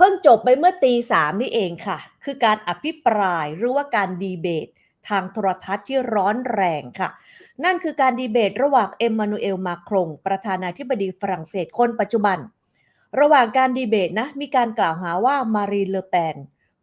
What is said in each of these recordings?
เพิ่งจบไปเมื่อตีสามนี่เองค่ะ คือการอภิปรายหรือว่าการดีเบต ทางโทรทัศน์ที่ร้อนแรงค่ะ นั่นคือการดีเบตระหว่างเอ็มมานูเอลมาครงประธานาธิบดีฝรั่งเศสคนปัจจุบัน ระหว่างการดีเบตนะ มีการกล่าวหาว่ามารีเลอแปน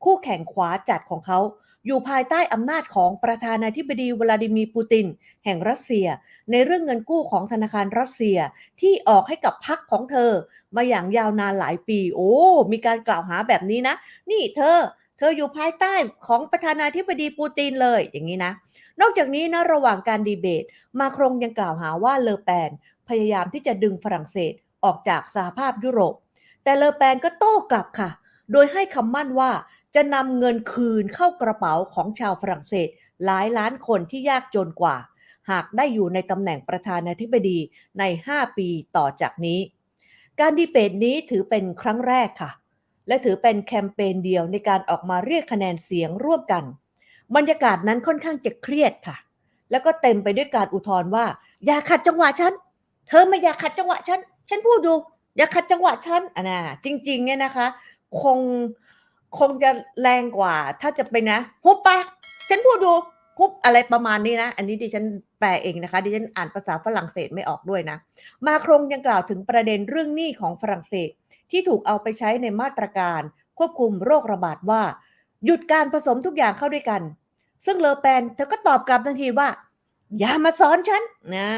คู่แข่งขวาจัดของเขา อยู่ภายใต้อำนาจของประธานาธิบดีวลาดิมีร์ปูติน แห่งรัสเซีย ในเรื่องเงินกู้ของธนาคารรัสเซียที่ออกให้กับพรรคของเธอ มาอย่างยาวนานหลายปี โอ้ มีการกล่าวหาแบบนี้นะ นี่เธอ เธออยู่ภายใต้ของประธานาธิบดีปูตินเลยอย่างนี้นะ นอกจากนี้นะระหว่างการดีเบต มาครงยังกล่าวหาว่าเลอแปน พยายามที่จะดึงฝรั่งเศสออกจากสหภาพยุโรป แต่เลอแปนก็โต้กลับค่ะ โดยให้คำมั่นว่า จะนำเงินคืนเข้ากระเป๋าของชาวฝรั่งเศส หลายล้านคนที่ยากจนกว่า หากได้อยู่ในตำแหน่งประธานาธิบดีใน 5 ปีต่อจากนี้ การดีเบตนี้ถือเป็นครั้งแรกค่ะ และถือเป็นแคมเปญเดียวในการออกมาเรียกคะแนนเสียงร่วมกัน บรรยากาศนั้นค่อนข้างจะเครียดค่ะ แล้วก็เต็มไปด้วยการอุทธรณ์ว่า อย่าขัดจังหวะฉันเธอไม่อย่าขัดจังหวะฉันฉันพูดดูอย่าขัดจังหวะฉันอะนะจริงๆเนี่ยนะคะ คง คงจะแรงกว่า ถ้าจะไปนะหุบปากฉันพูดดูหุบอะไรประมาณนี้นะ อันนี้ดิฉันแปลเองนะคะ ดิฉันอ่านภาษาฝรั่งเศสไม่ออกด้วยนะ มาครงยังกล่าวถึงประเด็นเรื่องหนี้ของฝรั่งเศส ที่ถูกเอาไปใช้ในมาตรการ ควบคุมโรคระบาดว่า หยุดการผสมทุกอย่างเข้าด้วยกัน ซึ่งเลอแปนเธอก็ตอบกลับทันทีว่า อย่ามาสอนฉันนะ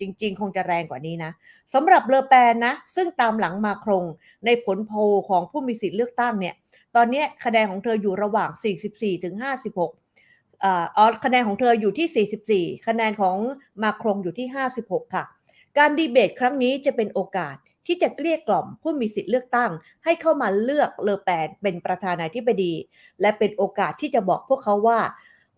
จริง ๆ คงจะแรงกว่านี้นะสำหรับเลอแปนนะ ซึ่งตามหลังมาครงในผลโพลของผู้มีสิทธิ์เลือกตั้งเนี่ย ตอนนี้คะแนนของเธออยู่ระหว่าง 44ถึง56อ่าอ๋อคะแนนของเธออยู่ที่ 44 คะแนนของมาครงอยู่ที่ 56 ค่ะ การดีเบตครั้งนี้จะเป็นโอกาสที่จะเกลี้ยกล่อมผู้มีสิทธิ์เลือกตั้ง ให้เข้ามาเลือกเลอแปนเป็นประธานาธิบดี และเป็นโอกาสที่จะบอกพวกเขาว่า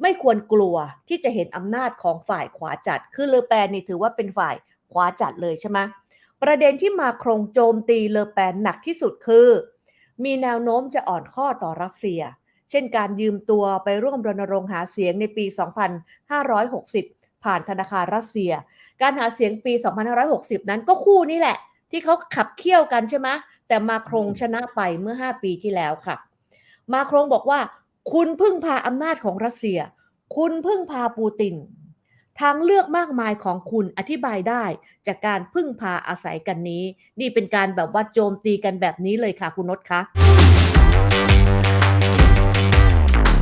ไม่ควรกลัวที่จะเห็นอำนาจของฝ่ายขวาจัด คือเลอแปนนี่ถือว่าเป็นฝ่ายขวาจัดเลยใช่ไหมประเด็นที่มาครงโจมตีเลอแปนหนักที่สุดคือ มีแนวโน้มจะอ่อนข้อต่อรัสเซีย เช่นการยืมตัวไปร่วมรณรงค์หาเสียงในปี 2560 ผ่านธนาคารรัสเซีย การหาเสียงปี 2560 นั้นก็คู่นี้แหละ ที่เขาขับเคี่ยวกันใช่ไหมแต่มาครงชนะไปเมื่อ 5 ปีที่แล้วค่ะ มาครงบอกว่า คุณพึ่งพาอำนาจของรัสเซีย คุณพึ่งพาปูติน ทางเลือกมากมายของคุณอธิบายได้ จากการพึ่งพาอาศัยกันนี้ นี่เป็นการแบบว่าโจมตีกันแบบนี้เลยค่ะคุณนศคะ